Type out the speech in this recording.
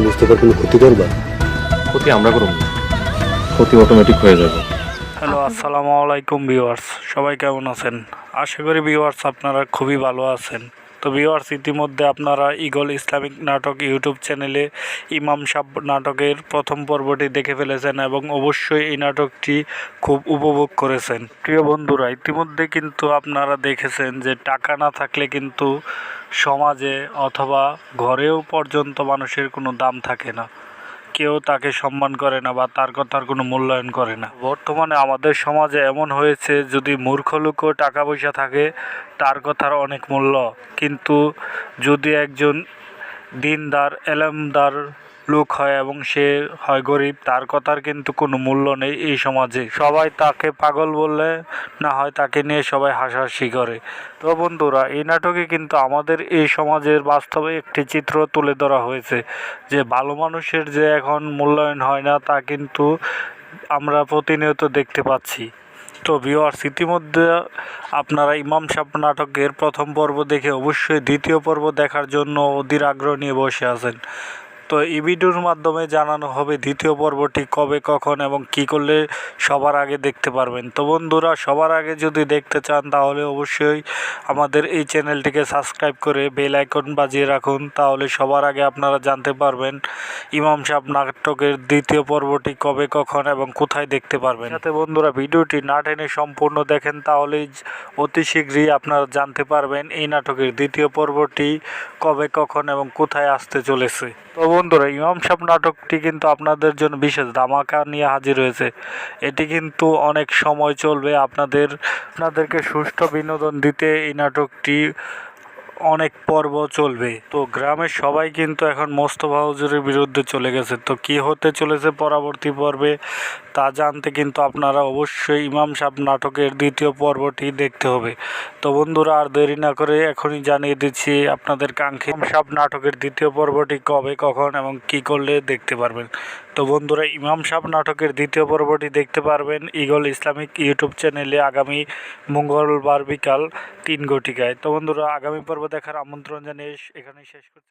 মুস্তফার কোনো ক্ষতি করবা? ক্ষতি আমরা করব না। ক্ষতি অটোমেটিক হয়ে যাবে। হ্যালো আসসালামু আলাইকুম ভিউয়ার্স সবাই কেমন আছেন? আশা করি ভিউয়ার্স আপনারা খুবই ভালো আছেন। তো ভিওয়ার্স ইতিমধ্যে আপনারা ইগল ইসলামিক নাটক ইউটিউব চ্যানেলে ইমাম সাব নাটকের প্রথম পর্বটি দেখে ফেলেছেন এবং অবশ্যই এই নাটকটি খুব উপভোগ করেছেন। প্রিয় বন্ধুরা, ইতিমধ্যে কিন্তু আপনারা দেখেছেন যে টাকা না থাকলে কিন্তু সমাজে অথবা ঘরেও পর্যন্ত মানুষের কোনো দাম থাকে না। কেউ তাকে সম্মান করে না বা তার কথার কোনো মূল্যায়ন করে না। বর্তমানে আমাদের সমাজে এমন হয়েছে, যদি মূর্খ লোকও টাকা পয়সা থাকে, তার কথার অনেক মূল্য। কিন্তু যদি একজন দিনদার, এলেমদার লোক হয় এবং সে হয় গরিব, তার কথার কিন্তু কোনো মূল্য নেই এই সমাজে। সবাই তাকে পাগল বললে না হয় তাকে নিয়ে সবাই হাসাহাসি করে। তো বন্ধুরা, এই নাটকে কিন্তু আমাদের এই সমাজের বাস্তবে একটি চিত্র তুলে ধরা হয়েছে যে ভালো মানুষের যে এখন মূল্যায়ন হয় না তা কিন্তু আমরা প্রতিনিয়ত দেখতে পাচ্ছি। তো ভিওয়ার্স ইতিমধ্যে আপনারা ইমাম সাহ নাটকের প্রথম পর্ব দেখে অবশ্যই দ্বিতীয় পর্ব দেখার জন্য অধীর আগ্রহ নিয়ে বসে আছেন। তো এই ভিডিওর মাধ্যমে জানানো হবে দ্বিতীয় পর্বটি কবে, কখন এবং কি করলে সবার আগে দেখতে পারবেন। তো বন্ধুরা, সবার আগে যদি দেখতে চান তাহলে অবশ্যই আমাদের এই চ্যানেলটিকে সাবস্ক্রাইব করে বেল আইকন বাজিয়ে রাখুন। তাহলে সবার আগে আপনারা জানতে পারবেন ইমাম সাহ নাটকের দ্বিতীয় পর্বটি কবে, কখন এবং কোথায় দেখতে পারবেন। যাতে বন্ধুরা, ভিডিওটি না টেনে সম্পূর্ণ দেখেন তাহলেই জ- অতি শীঘ্রই আপনারা জানতে পারবেন এই নাটকের দ্বিতীয় পর্বটি কবে, কখন এবং কোথায় আসতে চলেছে। তো বন্ধুরা, ইমাম সাহেব নাটকটি কিন্তু আপনাদের জন্য বিশেষ ধামাকা নিয়ে হাজির হয়েছে। এটি কিন্তু অনেক সময় চলবে। আপনাদের, আপনাদেরকে সুষ্ঠু বিনোদন দিতে এই নাটকটি অনেক পর্ব চলবে। তো গ্রামের সবাই কিন্তু এখন মোস্তফা হুজুরের বিরুদ্ধে চলে গেছে। তো কি হতে চলেছে পরবর্তী পর্বে, তা জানতে কিন্তু আপনারা অবশ্যই ইমাম সাহেব নাটকের দ্বিতীয় পর্বটি দেখতে হবে। তো বন্ধুরা, আর দেরি না করে এখনই জানিয়ে দিচ্ছি আপনাদের কাঙ্ক্ষী ইমাম সাহেব নাটকের দ্বিতীয় পর্বটি কবে, কখন এবং কি করলে দেখতে পারবেন। তো বন্ধুরা, ইমাম সাহেব নাটকের দ্বিতীয় পর্বটি দেখতে পারবেন ইগল ইসলামিক ইউটিউব চ্যানেলে আগামী মঙ্গলবার বিকাল তিন ঘটিকায়। তো বন্ধুরা, আগামী পর্ব দেখার আমন্ত্রণ জানিয়ে এখানেই শেষ করছি।